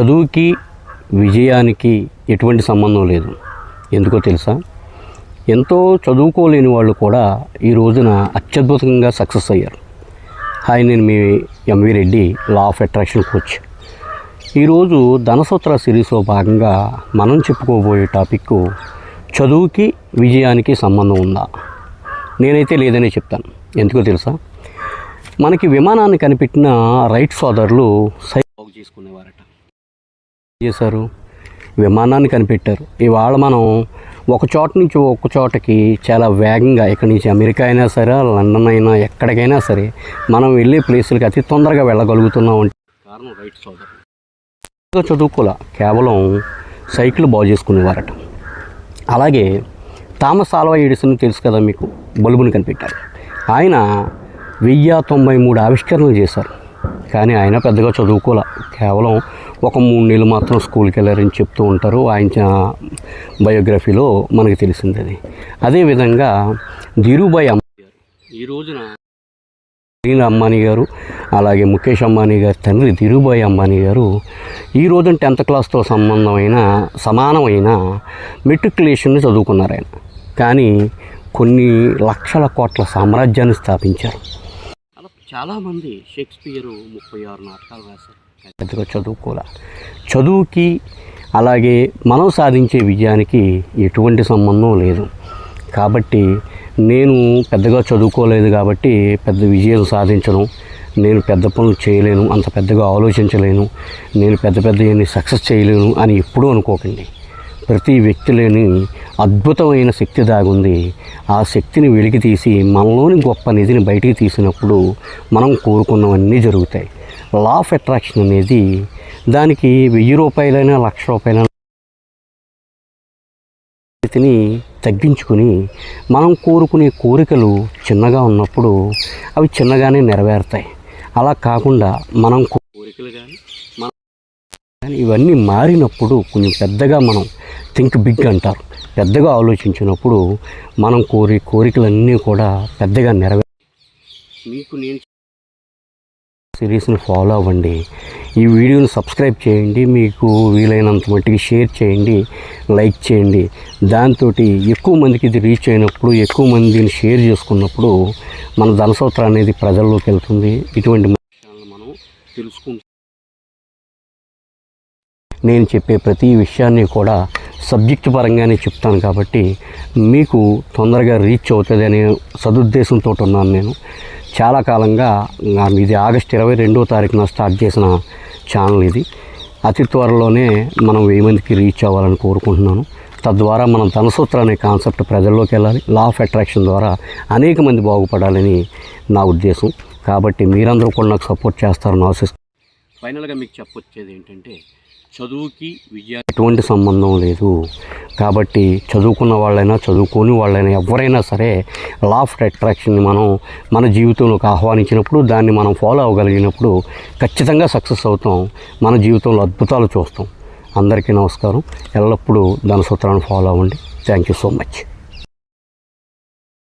చదువుకి విజయానికి ఎటువంటి సంబంధం లేదు. ఎందుకో తెలుసా? ఎంతో చదువుకోలేని వాళ్ళు కూడా ఈ రోజున అత్యద్భుతంగా సక్సెస్ అయ్యారు. హాయ్ నేను మీ MV Reddy law of attraction coach ఈరోజు ధనసూత్ర సిరీస్లో భాగంగా మనం చెప్పుకోబోయే టాపిక్ చదువుకి విజయానికి సంబంధం ఉందా? నేనైతే లేదనే చెప్తాను. ఎందుకో తెలుసా? మనకి విమానాన్ని కనిపెట్టిన రైట్ సోదరులు సై బాగు చేసుకునేవారట ఏం చేశారు విమానాన్ని కనిపెట్టారు. ఇవాళ మనం ఒక చోట నుంచి ఒక చోటకి చాలా వేగంగా ఇక్కడి నుంచి అమెరికా అయినా సరే లండన్ అయినా ఎక్కడికైనా సరే మనం వెళ్ళే ప్లేసులకి అతి తొందరగా వెళ్ళగలుగుతున్నాం అంటే కారణం రైట్ సోదరు చదువుకోలే కేవలం సైకిల్ బాగు చేసుకునేవారట. అలాగే థామస్ ఆల్వా ఎడిసన్ తెలుసు కదా మీకు? బల్బుని కనిపెట్టారు. ఆయన వెయ్యి తొంభై మూడు ఆవిష్కరణలు చేశారు. కానీ ఆయన పెద్దగా చదువుకోలే కేవలం ఒక మూడు నెలలు మాత్రం స్కూల్కి వెళ్ళారని చెప్తూ ఉంటారు. ఆయన బయోగ్రఫీలో మనకి తెలిసింది అది. అదేవిధంగా ధీరుభాయ్ అంబానీ గారు ఈ రోజున నీల్ అంబానీ గారు అలాగే ముఖేష్ అంబానీ గారి తండ్రి ధీరుభాయ్ అంబానీ గారు ఈ రోజున టెన్త్ క్లాస్తో సంబంధమైన సమానమైన మెట్రికులేషన్ని చదువుకున్నారు ఆయన. కానీ కొన్ని లక్షల కోట్ల సామ్రాజ్యాన్ని స్థాపించారు. చాలామంది షేక్స్పియర్ ముప్పై ఆరు నాటకాలు రాశారు. పెద్దగా చదువుకోలే చదువుకి అలాగే మనం సాధించే విజయానికి ఎటువంటి సంబంధం లేదు. కాబట్టి నేను పెద్దగా చదువుకోలేదు కాబట్టి పెద్ద విజయం సాధించను. నేను పెద్ద పనులు చేయలేను అంత పెద్దగా ఆలోచించలేను. నేను పెద్ద పెద్ద సక్సెస్ చేయలేను అని ఎప్పుడూ అనుకోకండి. ప్రతి వ్యక్తిలోని అద్భుతమైన శక్తి దాగుంది. ఆ శక్తిని వెలికి తీసి మనలోని గొప్ప నిధిని బయటికి తీసినప్పుడు మనం కోరుకున్నవన్నీ జరుగుతాయి. లా ఆఫ్ అట్రాక్షన్ అనేది దానికి వెయ్యి రూపాయలైనా లక్ష రూపాయలైనా స్థితిని తగ్గించుకుని మనం కోరుకునే కోరికలు చిన్నగా ఉన్నప్పుడు అవి చిన్నగానే నెరవేరుతాయి. అలా కాకుండా మనం కోరికలు కానీ మనం కానీ ఇవన్నీ మారినప్పుడు కొంచెం పెద్దగా మనం థింక్ బిగ్ అంటారు. పెద్దగా ఆలోచించినప్పుడు మనం కోరి కోరికలన్నీ కూడా పెద్దగా నెరవే మీకు నేను సిరీస్ని ఫాలో అవ్వండి. ఈ వీడియోని సబ్స్క్రైబ్ చేయండి. మీకు వీలైనంత మట్టికి షేర్ చేయండి. లైక్ చేయండి. దాంతో ఎక్కువ మందికి ఇది రీచ్ అయినప్పుడు ఎక్కువ మందిని షేర్ చేసుకున్నప్పుడు మన ధనసూత్రం అనేది ప్రజల్లోకి వెళ్తుంది. ఇటువంటి మనం తెలుసుకుంటాం నేను చెప్పే ప్రతి విషయాన్ని కూడా సబ్జెక్ట్ పరంగానే చెప్తాను కాబట్టి మీకు తొందరగా రీచ్ అవుతుంది అనే సదుద్దేశంతో ఉన్నాను నేను. చాలా కాలంగా ఇది ఆగస్ట్ ఇరవై రెండో తారీఖున స్టార్ట్ చేసిన ఛానల్ ఇది. అతి త్వరలోనే మనం వెయ్యి మందికి రీచ్ అవ్వాలని కోరుకుంటున్నాను. తద్వారా మనం ధనసూత్ర అనే కాన్సెప్ట్ ప్రజల్లోకి వెళ్ళాలి. లా ఆఫ్ అట్రాక్షన్ ద్వారా అనేక మంది బాగుపడాలని నా ఉద్దేశం. కాబట్టి మీరందరూ కూడా నాకు సపోర్ట్ చేస్తారని ఆశిస్తున్నాను ఫైనల్గా మీకు చెప్పొచ్చేది ఏంటంటే చదువుకి విద్య ఎటువంటి సంబంధం లేదు. కాబట్టి చదువుకున్న వాళ్ళైనా చదువుకోని వాళ్ళైనా ఎవరైనా సరే లా ఆఫ్ అట్రాక్షన్ని మనం మన జీవితంలోకి ఆహ్వానించినప్పుడు దాన్ని మనం ఫాలో అవ్వగలిగినప్పుడు ఖచ్చితంగా సక్సెస్ అవుతాం. మన జీవితంలో అద్భుతాలు చూస్తాం. అందరికీ నమస్కారం. ఎల్లప్పుడూ ధనసూత్రాన్ని ఫాలో అవ్వండి. Thank you so much